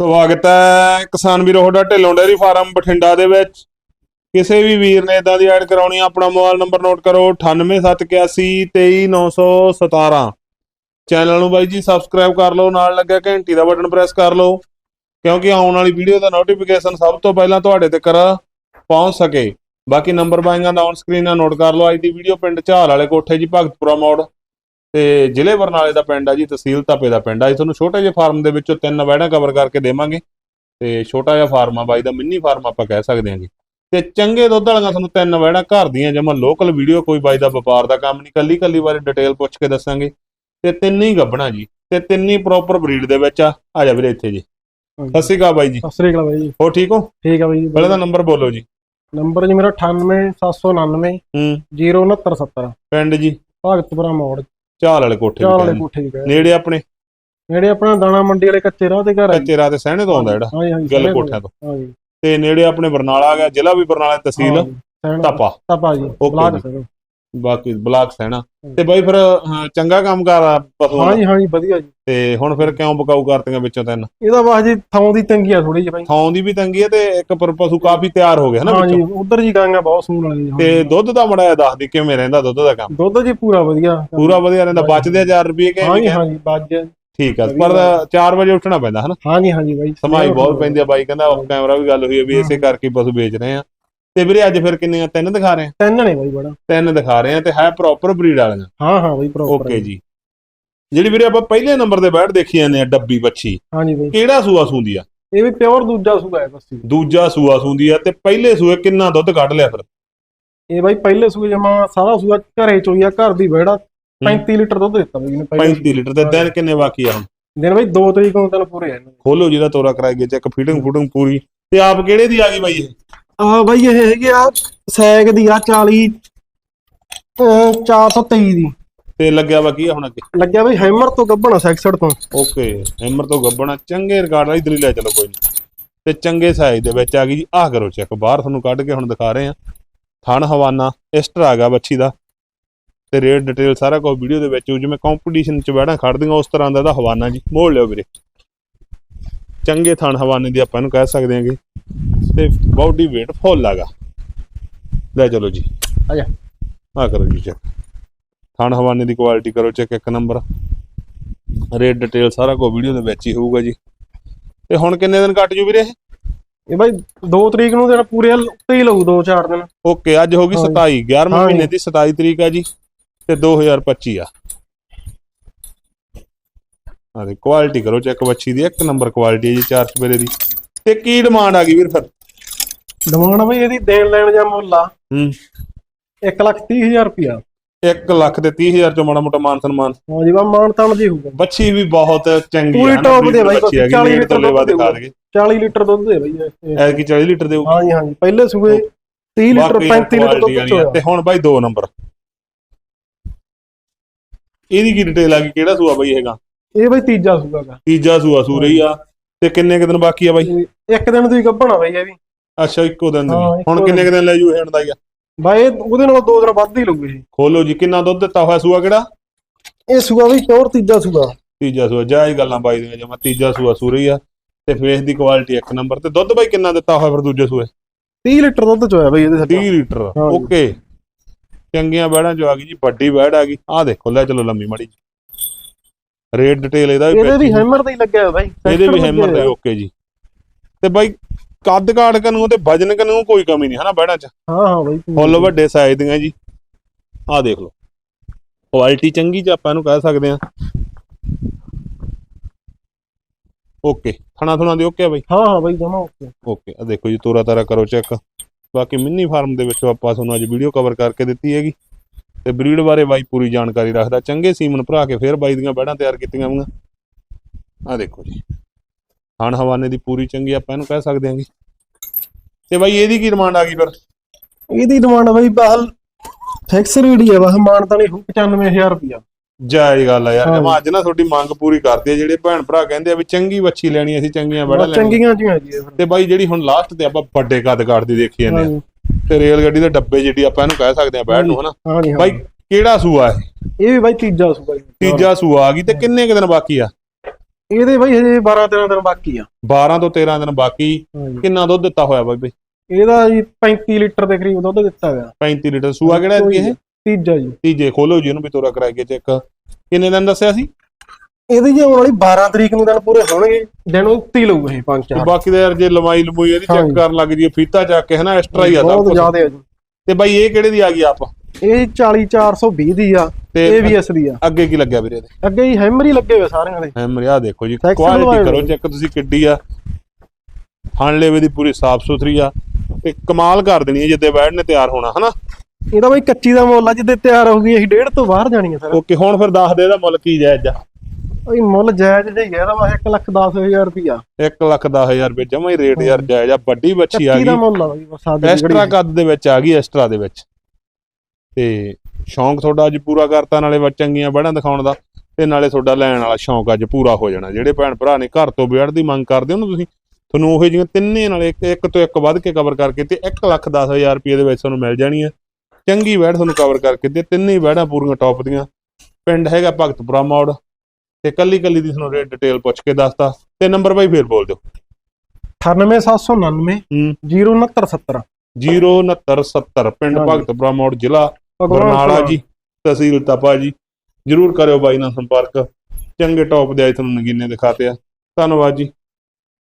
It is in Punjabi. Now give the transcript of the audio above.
ਸਵਾਗਤ ਹੈ ਕਿਸਾਨ ਵੀਰੋ, ਤੁਹਾਡਾ ਢਿੱਲੋਂ ਡੇਅਰੀ ਫਾਰਮ ਬਠਿੰਡਾ ਦੇ ਵਿੱਚ। ਕਿਸੇ ਵੀ ਵੀਰ ਨੇ ਇਦਾਂ ਦੀ ਐਡ ਕਰਾਉਣੀ ਆ, ਆਪਣਾ ਮੋਬਾਈਲ ਨੰਬਰ ਨੋਟ ਕਰੋ 9871823917 ਚੈਨਲ ਨੂੰ ਬਾਈ ਜੀ ਸਬਸਕ੍ਰਾਈਬ ਕਰ ਲਓ, ਨਾਲ ਲੱਗਿਆ ਘੰਟੀ ਦਾ ਬਟਨ ਪ੍ਰੈਸ ਕਰ ਲਓ, ਕਿਉਂਕਿ ਆਉਣ ਵਾਲੀ ਵੀਡੀਓ ਦਾ ਨੋਟੀਫਿਕੇਸ਼ਨ ਸਭ ਤੋਂ ਪਹਿਲਾਂ ਤੁਹਾਡੇ ਤੱਕ ਪਹੁੰਚ ਸਕੇ। ਬਾਕੀ ਨੰਬਰ ਬਾਈਆਂ ਦਾ ਔਨ ਸਕਰੀਨ ਨਾਲ ਨੋਟ ਕਰ ਲਓ, ਅੱਜ ਦੀ ਵੀਡੀਓ ਪਿੰਡ ਝਾਲ ਵਾਲੇ ਕੋਠੇ ਜੀ, ਭਗਤਪੁਰਾ ਮੋੜ। ਤੇ ਜ਼ਿਲ੍ਹੇ ਬਰਨਾਲੇ ਦਾ ਪਿੰਡ ਆ ਜੀ ਤਹਿਸੀਲ ਤਾਪੇ ਦਾ ਪਿੰਡ ਆ। ਜੀ ਤੁਹਾਨੂੰ ਛੋਟੇ ਜਿਹੇ ਫਾਰਮ ਦੇ ਵਿੱਚੋਂ ਤਿੰਨ ਵੈੜਾਂ ਕਵਰ ਕਰਕੇ ਦੇਵਾਂਗੇ। ਤੇ ਛੋਟਾ ਜਿਹਾ ਫਾਰਮ ਆ ਬਾਈ ਦਾ ਮਿੰਨੀ ਫਾਰਮ ਆਪਾਂ ਕਹਿ ਸਕਦੇ ਹਾਂਗੇ। ਤੇ ਚੰਗੇ ਦੁੱਧ ਵਾਲੀਆਂ ਤੁਹਾਨੂੰ ਤਿੰਨ ਵੈੜਾਂ ਘਰ ਦੀਆਂ ਜਮਾ ਲੋਕਲ ਵੀਡੀਓ ਕੋਈ ਬਾਈ ਦਾ ਵਪਾਰ ਦਾ ਕੰਮ ਨਹੀਂ। ਕੱਲੀ ਕੱਲੀ ਬਾਰੇ ਡਿਟੇਲ ਪੁੱਛ ਕੇ ਦੱਸਾਂਗੇ। ਤੇ ਤਿੰਨ ਹੀ ਗੱਬਣਾ ਜੀ ਤੇ ਤਿੰਨ ਹੀ ਪ੍ਰੋਪਰ ਬਰੀਡ ਦੇ ਵਿੱਚ ਆ। ਆ ਜਾ ਵੀਰੇ ਇੱਥੇ ਜੀ। ਸਤਿ ਸ਼੍ਰੀ ਅਕਾਲ ਬਾਈ ਜੀ। ਸਤਿ ਸ੍ਰੀ ਅਕਾਲ ਬਾਈ ਜੀ। ਹੋ ਠੀਕ ਹੋ? ਠੀਕ ਆ ਬਾਈ ਜੀ ਪਹਿਲਾਂ ਦਾ ਨੰਬਰ ਬੋਲੋ ਜੀ। ਨੰਬਰ ਜੀ ਮੇਰਾ 98799 ਹੂੰ। 06970 ਪਿੰਡ ਜੀ। ਭਗਤਪੁਰਾ ਮੋੜ। ਝਾਲ ਵਾਲੇ ਕੋਠੇ ਚਾਲ ਵਾਲੇ। ਕੋਠੇ ਗਏ ਨੇੜੇ ਆਪਣੇ? ਨੇੜੇ ਆਪਣਾ ਦਾਣਾ ਮੰਡੀ ਵਾਲੇ ਕੱਚੇ ਰਾਹ ਤੇ ਘਰ ਹੈ ਕੱਚੇ ਰਾਹ ਤੇ ਸਹਿਣੇ ਤੋਂ ਆਉਂਦਾ ਜਿਹੜਾ। ਗੱਲ ਕੋਠਿਆਂ ਤੋਂ। ਹਾਂਜੀ ਤੇ ਨੇੜੇ ਆਪਣੇ ਬਰਨਾਲਾ ਆ ਗਿਆ ਜ਼ਿਲ੍ਹਾ ਵੀ ਬਰਨਾਲਾ ਤਹਿਸੀਲ ਟਾਪਾ ਟਾਪਾ ਜੀ ਬਲਾਕ ਜੀ। ਬਾਕੀ ਬਲਾਕ ਸਹਿਣਾ ਤੇ ਬਾਈ ਫਿਰ ਹਾਂ, ਚੰਗਾ ਕੰਮ ਕਰ ਆ ਪਸ਼ੂਆਂ ਦਾ। ਹਾਂਜੀ ਹਾਂਜੀ ਵਧੀਆ ਜੀ। ਤੇ ਹੁਣ ਫਿਰ ਕਿਉਂ ਬਕਾਊ ਕਰਤੀਆਂ ਵਿੱਚੋਂ ਤਿੰਨ? ਇਹਦਾ ਬਾਅਦ ਜੀ ਥਾਂ ਦੀ ਤੰਗੀ ਆ ਥੋੜੀ ਜਿਹੀ ਬਾਈ। ਥਾਂ ਦੀ ਵੀ ਤੰਗੀ ਹੈ ਤੇ ਇੱਕ ਪਰ ਪਸ਼ੂ ਕਾਫੀ ਤਿਆਰ ਹੋ ਗਿਆ ਨਾ ਹਾਂਜੀ ਵਿੱਚੋਂ। ਉਧਰ ਜੀ ਗਾਂਗਾ ਬਹੁਤ ਸੂਣ ਵਾਲੀ ਤੇ ਦੁੱਧ ਦਾ ਮੜਾ ਦੱਸ ਦੀ ਕਿਵੇਂ ਰਹਿੰਦਾ ਦੁੱਧ ਦਾ ਕੰਮ? ਦੁੱਧ ਜੀ ਪੂਰਾ ਵਧੀਆ। ਪੂਰਾ ਵਧੀਆ ਰਹਿੰਦਾ ਬਚਦੇ 4 ਰੁਪਏ ਕਿ ਹਾਂਜੀ ਹਾਂਜੀ ਬਾਜ ਠੀਕ ਆ ਪਰ 4 ਵਜੇ ਉੱਠਣਾ ਪੈਂਦਾ ਹਨਾ? ਹਾਂਜੀ ਹਾਂਜੀ ਬਾਈ। ਸਮਾਈ ਬਹੁਤ ਪੈਂਦੀ ਆ ਬਾਈ ਕਹਿੰਦਾ ਕੈਮਰਾ ਵੀ ਗੱਲ ਹੋਈ ਆ ਵੀ ਇਸੇ ਕਰਕੇ ਪਸ਼ੂ ਵੇਚ ਰਹੇ ਆ। ਤੇ ਵੀਰੇ ਅੱਜ ਫਿਰ ਕਿੰਨੀਆਂ? ਤਿੰਨ ਦਿਖਾ ਰਹੇ ਆ? ਤਿੰਨ ਨੇ ਬਾਈ ਬੜਾ। ਤਿੰਨ ਦਿਖਾ ਰਹੇ ਆ ਤੇ ਹੈ ਪ੍ਰੋਪਰ ਬਰੀਡ ਵਾਲੀਆਂ। ਹਾਂ ਹਾਂ ਬਾਈ ਪ੍ਰੋਪਰ ਓਕੇ ਜੀ। ਜਿਹੜੀ ਵੀਰੇ ਆਪਾਂ ਪਹਿਲੇ ਨੰਬਰ ਤੇ ਬੈਠ ਦੇਖੀ ਜਾਂਦੇ ਆ ਡੱਬੀ ਬੱਚੀ ਹਾਂਜੀ ਬਾਈ। ਕਿਹੜਾ ਸੂਆ ਸੂੰਦੀ ਆ? ਇਹ ਵੀ ਪਿਓਰ ਦੂਜਾ ਸੂਆ ਹੈ ਬਸ। ਦੂਜਾ ਸੂਆ ਸੂੰਦੀ ਆ ਤੇ ਪਹਿਲੇ ਸੂਏ ਕਿੰਨਾ ਦੁੱਧ ਕੱਢ ਲਿਆ ਫਿਰ? ਇਹ ਬਾਈ ਪਹਿਲੇ ਸੂਏ ਜਮਾ ਸਾਰਾ ਸੂਆ ਘਰੇ ਚੋਈ ਆ ਘਰ ਦੀ ਵਿਹੜਾ। 35 ਲੀਟਰ ਦੁੱਧ ਦਿੱਤਾ ਬਾਈ ਨੇ ਪਹਿਲੇ 35 ਲੀਟਰ ਤੇ ਦਿਨ ਕਿੰਨੇ ਬਾਕੀ ਆ ਹੁਣ? ਦਿਨ ਬਾਈ 2 ਤਰੀਕ ਨੂੰ ਤੈਨੂੰ ਪੂਰੇ ਆ ਇਹਨਾਂ। ਦੇ। ਖੋਲੋ ਜਿਹਦਾ ਤੋਰਾ ਕਰਾਈ ਗਿਆ ਚੈੱਕ ਫੀਟਿੰਗ ਫੂਟਿੰਗ ਪੂਰੀ। ਤੇ ਆਪ ਕਿਹੜੇ ਦੀ ਆ ਗਈ ਬਾਈ ਇਹ? ਆ ਬਾਈ ਇਹ ਹੈਗੇ ਆ ਸੈਗ ਦੀ ਆ 40 ਅਹ 423 ਦੀ। ਤੇ ਲੱਗਿਆ ਵਾ ਕੀ ਆ ਹੁਣ ਅੱਗੇ? ਲੱਗਿਆ ਬਾਈ ਹੈਮਰ ਤੋਂ ਗੱਬਣਾ ਸੈਕਸਡ ਤੋਂ। ਓਕੇ ਹੈਮਰ ਤੋਂ ਗੱਬਣਾ ਚੰਗੇ ਰਿਕਾਰਡ ਵਾਲੀ ਦਲੀ ਲੈ ਚਲੋ ਕੋਈ ਨਹੀਂ ਤੇ ਚੰਗੇ ਸਾਈਜ਼ ਦੇ ਵਿੱਚ ਆ ਗਈ ਜੀ ਆਹ ਕਰੋ ਚੈੱਕ ਬਾਹਰ ਤੁਹਾਨੂੰ ਕੱਢ ਕੇ ਹੁਣ ਦਿਖਾ ਰਹੇ ਆ ਥਣ ਹਵਾਨਾ ਐਸਟਰ ਆ ਗਿਆ ਬੱਚੀ ਦਾ। ਤੇ ਰੇਟ ਡਿਟੇਲ ਸਾਰਾ ਕੁਝ ਵੀਡੀਓ ਦੇ ਵਿੱਚ ਹੋਊ। ਜਿਵੇਂ ਕੰਪੀਟੀਸ਼ਨ ਚ ਬੈਠਾ ਖੜਦੀਆਂ ਉਸ ਤਰ੍ਹਾਂ ਦਾ ਇਹਦਾ ਹਵਾਨਾ ਜੀ। ਮੋੜ ਲਿਓ ਵੀਰੇ। ਚੰਗੇ ਥਣ ਹਵਾਨੇ ਦੀ ਆਪਾਂ ਇਹਨੂੰ ਕਹਿ ਸਕਦੇ ਹਾਂਗੇ। ਤੇ ਬਾਡੀ weight ਫੁੱਲ ਆਗਾ ਲੈ ਚਲੋ ਜੀ। ਆ ਜਾ। ਆ ਕਰੋ ਜੀ ਚੈੱਕ ਥਣ ਹਵਾਨੇ ਦੀ ਕੁਆਲਿਟੀ ਕਰੋ ਚੈੱਕ ਇੱਕ ਨੰਬਰ ਰੇਟ ਡਿਟੇਲ ਸਾਰਾ ਕੁਝ ਵੀਡੀਓ ਦੇ ਵਿੱਚ ਹੀ ਹੋਊਗਾ ਜੀ। ਤੇ ਹੁਣ ਕਿੰਨੇ ਦਿਨ ਕੱਟ ਜੂ ਵੀਰੇ ਇਹ? ਇਹ ਬਾਈ 2 ਤਰੀਕ ਨੂੰ ਦਿਨ ਪੂਰੇ ਉੱਤੇ ਹੀ ਲਊ 2-4 ਦਿਨ। ਓਕੇ ਅੱਜ ਹੋ ਗਈ ਹਾਂਜੀ। 27 11ਵੇਂ ਹਾਂਜੀ। ਮਹੀਨੇ ਦੀ 27 ਤਰੀਕ ਆ ਜੀ ਤੇ 2025 ਆ। ਆ ਦੇ ਕੁਆਲਿਟੀ ਕਰੋ ਚੈੱਕ ਬੱਚੀ ਦੀ ਇੱਕ ਨੰਬਰ ਕੁਆਲਿਟੀ ਹੈ ਜੀ ਚਾਰ ਸਵੇਰੇ ਦੀ। ਤੇ ਕੀ ਡਿਮਾਂਡ ਆ ਗਈ ਵੀਰ ਫਿਰ? ਡਿਮਾਂਡ ਬਾਈ ਇਹਦੀ ਦੇਣ ਲੈਣ ਜਾਂ ਮੁੱਲ ਆ। ਹੂੰ। 1 ਲੱਖ 30 ਹਜ਼ਾਰ ਰੁਪਿਆ 1 ਲੱਖ ਤੇ 30 ਹਜ਼ਾਰ ਚੋਂ ਮਾੜਾ ਮੋਟਾ ਮਾਨ ਸਨਮਾਨ। ਹਾਂ ਜੀ ਬਾ ਮਾਨ ਤਾਨ ਜੀ ਹੋਊਗਾ। ਬੱਚੀ ਵੀ ਬਹੁਤ ਚੰਗੀ ਪੂਰੀ ਆ top ਦੇ ਬਾਈ, ਬੱਚੀ ਹੈਗੀ 40 ਨੇੜ ਲੀਟਰ ਤੋਂ ਦੁੱਧ ਦਿਖਾ ਦੇਗੇ 40 ਲੀਟਰ ਦੁੱਧ ਦੇ ਬਾਈ ਇਹ। ਐਤਕੀ 40 ਲੀਟਰ ਦੇਊ। ਹਾਂ ਜੀ ਹਾਂ ਜੀ ਪਹਿਲੇ ਸੂਏ 30 ਲੀਟਰ ਬਾਕੀ 35 ਲੀਟਰ ਦੁੱਧ। ਚੋਇਆ ਤੇ ਹੁਣ ਬਾਈ 2 ਨੰਬਰ। ਇਹਦੀ ਕੀ ਡਿਟੇਲ ਆ ਗਈ ਕਿਹੜਾ ਸੂਆ ਬਾਈ ਹੈਗਾ? ਇਹ ਬਾਈ ਤੀਜਾ ਸੂਆ ਤੀਜਾ ਸੂਆ ਸੂ ਰਹੀ ਆ। ਤੇ ਕਿੰਨੇ ਕੁ ਦਿਨ ਬਾਕੀ ਆ ਬਾਈ? ਇੱਕ ਦਿਨ ਦੀ ਗੱਭਣਾ ਬਾਈ ਇਹ ਵੀ। ਅੱਛਾ ਇੱਕੋ ਦਿਨ ਦੀ। ਹਾਂ, ਇੱਕੋ ਹੁਣ ਕਿੰਨੇ ਕੁ ਦਿਨ ਲੈ ਜੂ ਦਾ ਹੀ ਆ? ਬਾਈ ਇਹ ਉਹਦੇ ਨਾਲੋਂ ਦੋ ਦਿਨ ਵੱਧ ਹੀ ਲਊ ਇਹ ਖੋਲੋ ਜੀ ਕਿੰਨਾ ਦੁੱਧ ਦਿੱਤਾ ਹੋਇਆ ਸੂਆ ਕਿਹੜਾ? ਇਹ ਸੂਆ ਵੀ ਪਿਓਰ ਤੀਜਾ ਸੂਆ। ਤੀਜਾ ਸੂਆ ਜਾਇਜ਼ ਗੱਲਾਂ ਬਾਈ ਦੀਆਂ ਜਮਾ ਤੀਜਾ ਸੂਆ ਸੂ ਰਹੀ ਆ ਤੇ ਫੇਸ ਦੀ ਕੁਆਲਿਟੀ ਇੱਕ ਨੰਬਰ। ਤੇ ਦੁੱਧ ਬਾਈ ਕਿੰਨਾ ਦਿੱਤਾ ਹੋਇਆ ਫਿਰ ਦੂਜੇ ਸੂਏ? 30 ਲੀਟਰ ਦੁੱਧ ਚੋਇਆ ਬਾਈ ਇਹਦੇ 30 ਥੱਲੇ ਲੀਟਰ। ਹਾਂ ਜੀ। ਓਕੇ। ਚੰਗੀਆਂ ਬੈੜਾਂ ਚ ਆ ਗਈ ਜੀ ਵੱਡੀ ਬੈੜ ਆ ਗਈ। ਆਹ ਦੇਖੋ ਲੈ ਚਲੋ ਲੰਮੀ ਮਾੜੀ ਜੀ। ਰੇਟ ਡਿਟੇਲ ਇਹਦਾ ਵੀ ਇਹਦੇ ਵੀ। ਹੈਮਰ ਦਾ ਹੀ ਲੱਗਿਆ ਹੋਇਆ ਬਾਈ। ਇਹਦੇ ਵੀ ਹੈਮਰ ਦੇ ਓਕੇ ਜੀ। ਤੇ ਬਾਈ ਕੱਦ ਕਾੜ ਕਨੂੰ ਤੇ ਵਜਨ ਕਨੂੰ ਕੋਈ ਕਮੀ ਨਹੀਂ ਹਨਾ ਬੈੜਾਂ ਚ? ਹਾਂ ਹਾਂ ਬਾਈ ਫੁੱਲ ਵੱਡੇ ਸਾਈਜ਼ ਦੀਆਂ ਜੀ। ਆਹ ਦੇਖ ਲਓ। ਕੁਆਲਿਟੀ ਚੰਗੀ ਚ ਆਪਾਂ ਇਹਨੂੰ ਕਹਿ ਸਕਦੇ ਆ ਓਕੇ ਥਣਾ ਥਣਾ ਦੇ ਓਕੇ ਆ ਬਾਈ? ਹਾਂ ਹਾਂ ਬਾਈ ਜਮਾ ਓਕੇ ਓਕੇ ਆ ਦੇਖੋ ਜੀ ਤੋਰਾ ਤਾਰਾ ਕਰੋ ਚੈੱਕ ਬਾਕੀ ਮਿੰਨੀ ਫਾਰਮ ਦੇ ਵਿੱਚੋਂ ਆਪਾਂ ਤੁਹਾਨੂੰ ਅੱਜ ਵੀਡੀਓ ਕਵਰ ਕਰਕੇ ਦਿੱਤੀ ਹੈਗੀ। ਤੇ ਬਰੀਡ ਬਾਰੇ ਬਾਈ ਪੂਰੀ ਜਾਣਕਾਰੀ ਰੱਖਦਾ। ਚੰਗੇ ਸੀਮਨ ਭਰਾ ਕੇ ਫੇਰ ਬਾਈ ਦੀਆਂ ਬੈੜਾਂ ਤਿਆਰ ਕੀਤੀਆਂ ਹੋਈਆਂ। ਆ ਦੇਖੋ ਜੀ। ਖਾਣ ਹਵਾਨੇ ਦੀ ਪੂਰੀ ਚੰਗੀ ਆਪਾਂ ਇਹਨੂੰ ਕਹਿ ਸਕਦੇ ਹਾਂਗੇ। ਤੇ ਬਾਈ ਇਹਦੀ ਕੀ ਡਿਮਾਂਡ ਆ ਗਈ ਫਿਰ? ਇਹਦੀ ਡਿਮਾਂਡ ਬਾਈ ਬਾਹਲ ਫਿਕਸ ਰੇਟ ਹੀ ਹੈ ਬਸ ਮਾਨ ਤਾਂ ਨਹੀਂ 95000 ਰੁਪਿਆ ਜਾਇਜ਼ ਗੱਲ ਆ ਯਾਰ। ਜਮਾ ਅੱਜ ਨਾ ਤੁਹਾਡੀ ਮੰਗ ਪੂਰੀ ਕਰਤੀ ਆ ਜਿਹੜੇ ਭੈਣ ਭਰਾ ਕਹਿੰਦੇ ਆ ਵੀ ਚੰਗੀ ਵੱਛੀ ਲੈਣੀ ਅਸੀਂ ਚੰਗੀਆਂ ਬੜਾ ਲੈਣੀ ਚੰਗੀਆਂ ਜੀ ਫਿਰ ਤੇ ਬਾਈ ਜਿਹੜੀ ਹੁਣ ਲਾਸਟ ਤੇ ਆਪਾਂ ਵੱਡੇ ਕੱਦ ਕਾਠ ਦੀ ਦੇਖੀ ਜਾਂਦੇ ਆ। ਤੇ ਰੇਲ ਗੱਡੀ ਦੇ ਡੱਬੇ ਜਿਹੜੀ ਆਪਾਂ ਇਹਨੂੰ ਕਹਿ ਸਕਦੇ ਆ ਬੈਠ ਨੂੰ ਹਨਾ? ਬਾਈ ਕਿਹੜਾ ਸੂਆ ਹੈ ਇਹ ਵੀ ਬਾਈ ਤੀਜਾ ਸੂਆ ਜੀ। ਤੀਜਾ ਸੂਆ ਆ ਗਈ ਤੇ ਕਿੰਨੇ ਕੁ ਦਿਨ ਬਾਕੀ ਆ? ਇਹਦੇ ਬਾਈ ਹਜੇ 12 13 ਦਿਨ ਬਾਕੀ ਆ। 12 ਤੋਂ 13 ਦਿਨ ਬਾਕੀ। ਹਾਂਜੀ। ਕਿੰਨਾ ਦੁੱਧ ਦਿੱਤਾ ਹੋਇਆ ਬਾਈ ਬਈ? ਇਹਦਾ ਜੀ 35 ਲੀਟਰ ਦੇ ਕਰੀਬ ਦੁੱਧ ਦਿੱਤਾ ਗਿਆ 35 ਲੀਟਰ। ਸੂਆ ਕਿਹੜਾ ਇਹ? ਤੀਜਾ ਜੀ। ਤੀਜੇ ਖੋਲੋ ਜੀ ਇਹਨੂੰ ਵੀ ਤੋਰਾ ਕਰਾ ਕੇ ਚੈੱਕ। ਕਿੰਨੇ ਦਿਨ ਦੱਸਿਆ ਸੀ? ਇਹਦੀ ਜੀ ਆਉਣ ਵਾਲੀ 12 ਤਰੀਕ ਨੂੰ ਦਿਨ ਪੂਰੇ ਹੋਣਗੇ। ਦਿਨ ਉੱਤੀ ਲਊਗਾ ਇਹ ਪੰਜ ਤੇ ਚਾਰ ਬਾਕੀ ਦਾ ਯਾਰ ਜੇ ਲਵਾਈ ਲਮੂਈ ਇਹਦੀ ਚੈੱਕ ਹਾਂਜੀ। ਕਰਨ ਲੱਗ ਜੀ ਫੀਤਾ ਚੱਕ ਕੇ ਹਨਾ ਐਕਸਟਰਾ ਹੀ ਆ ਸਭ ਬਹੁਤ ਕੁਛ। ਜ਼ਿਆਦਾ ਆ ਜੀ। ਤੇ ਬਾਈ ਇਹ ਕਿਹੜੇ ਦੀ ਆ ਗਈ ਆਪ? ਇਹ 40420 ਦੀ ਆ ਤੇ ABS ਦੀ ਆ। ਅੱਗੇ ਕੀ ਲੱਗਿਆ ਵੀਰੇ ਇਹਦੇ? ਅੱਗੇ ਹੀ ਹੈਮਰੀ ਲੱਗੇ ਹੋਏ ਸਾਰਿਆਂ ਦੇ। ਹੈਮਰ ਆ ਦੇਖੋ ਜੀ ਕੁਆਲਿਟੀ ਕਰੋ। ਚੈੱਕ ਤੁਸੀਂ ਕਿੱਡੀ ਆ। ਹਣ ਲੇਵੇ ਦੀ ਪੂਰੀ ਸਾਫ਼ ਸੁਥਰੀ ਆ। ਤੇ ਕਮਾਲ ਕਰ ਦੇਣੀ ਹੈ ਜਿੱਦੇ ਬੈਡ ਨੇ ਤਿਆਰ ਹੋਣਾ ਹਨਾ? ਇਹਦਾ ਬਾਈ ਕੱਚੀ ਦਾ ਮੁੱਲ ਆ ਜਿੱਦੇ ਤਿਆਰ ਹੋ ਗਈ ਅਸੀਂ ਡੇਢ ਤੋਂ ਬਾਹਰ ਜਾਣੀ ਆ ਸਰ। ਓਕੇ ਹੁਣ ਫਿਰ ਦੱਸ ਦੇ ਇਹਦਾ ਮੁੱਲ ਕੀ ਜਾਇਜ਼ ਆ। ਇਹ ਮੁੱਲ ਜਾਇਜ਼ ਜਿਹਾ ਹੀ ਹੈ ਇਹਦਾ ਵਾ 1 ਲੱਖ 10000 ਰੁਪਿਆ 1 ਲੱਖ 10000 ਰੁਪਏ ਜਮਾ ਹੀ ਰੇਟ ਯਾਰ ਜਾਇਜ਼ ਆ ਵੱਡੀ ਬੱਚੀ ਆ ਕੱਚੀ ਦਾ ਗਈ। ਮੁੱਲ ਆ ਬਾਈ ਦੀ ਐਕਸਟਰਾ ਕੱਦ ਦੇ ਵਿੱਚ ਆ ਗਈ ਐਕਸਟਰਾ ਦੇ ਵਿੱਚ। ਤੇ ਸ਼ੌਂਕ ਤੁਹਾਡਾ ਅੱਜ ਪੂਰਾ ਕਰਤਾ ਨਾਲੇ ਚੰਗੀਆਂ ਬੜਾਂ ਦਿਖਾਉਣ ਦਾ ਤੇ ਨਾਲੇ ਤੁਹਾਡਾ ਲੈਣ ਵਾਲਾ ਸ਼ੌਂਕ ਅੱਜ ਪੂਰਾ ਹੋ ਜਾਣਾ। ਜਿਹੜੇ ਭੈਣ ਭਰਾ ਨੇ ਘਰ ਤੋਂ ਵਿਆੜ ਦੀ ਮੰਗ ਕਰਦੇ ਹੋ ਨਾ ਤੁਸੀਂ ਤੁਹਾਨੂੰ ਉਹ ਜਿਹੀਆਂ ਤਿੰਨੇ ਨਾਲੇ ਇੱਕ ਇੱਕ ਤੋਂ ਇੱਕ ਵੱਧ ਕੇ ਕਵਰ ਕਰਕੇ ਤੇ 1 ਲੱਖ 10000 ਰੁਪਏ ਦੇ ਵਿੱਚ ਤੁਹਾਨੂੰ ਮਿਲ ਜਾਣੀ ਹੈ ਚੰਗੀ ਵੈੜ ਤੁਹਾਨੂੰ ਕਵਰ ਕਰਕੇ ਤੇ ਤਿੰਨੇ ਵੈੜਾਂ ਪੂਰੀਆਂ ਟੌਪ ਦੀਆਂ। ਪਿੰਡ ਹੈਗਾ ਭਗਤਪੁਰਾ ਮੋੜ ਤੇ ਕੱਲੀ ਕੱਲੀ ਦੀ ਤੁਹਾਨੂੰ ਰੇਟ ਡਿਟੇਲ ਪੁੱਛ ਕੇ ਦੱਸਤਾ। ਤੇ ਨੰਬਰ ਭਾਈ ਫੇਰ ਬੋਲ ਦਿਓ। 98799 ਹੂੰ। 06970 06970 ਪਿੰਡ। ਭਗਤਪੁਰਾ ਮੋੜ ਜ਼ਿਲ੍ਹਾ ਬਰਨਾਲਾ। ਜੀ ਤਹਿਸੀਲ ਤਪਾ ਜੀ ਜਰੂਰ ਕਰਿਓ ਬਾਈ ਨਾਲ ਸੰਪਰਕ। ਚੰਗੇ ਟੌਪ ਦੇ ਆਈ ਤੁਹਾਨੂੰ ਨਗੀਨੇ ਦਿਖਾਤੇ ਆ। ਧੰਨਵਾਦ ਜੀ।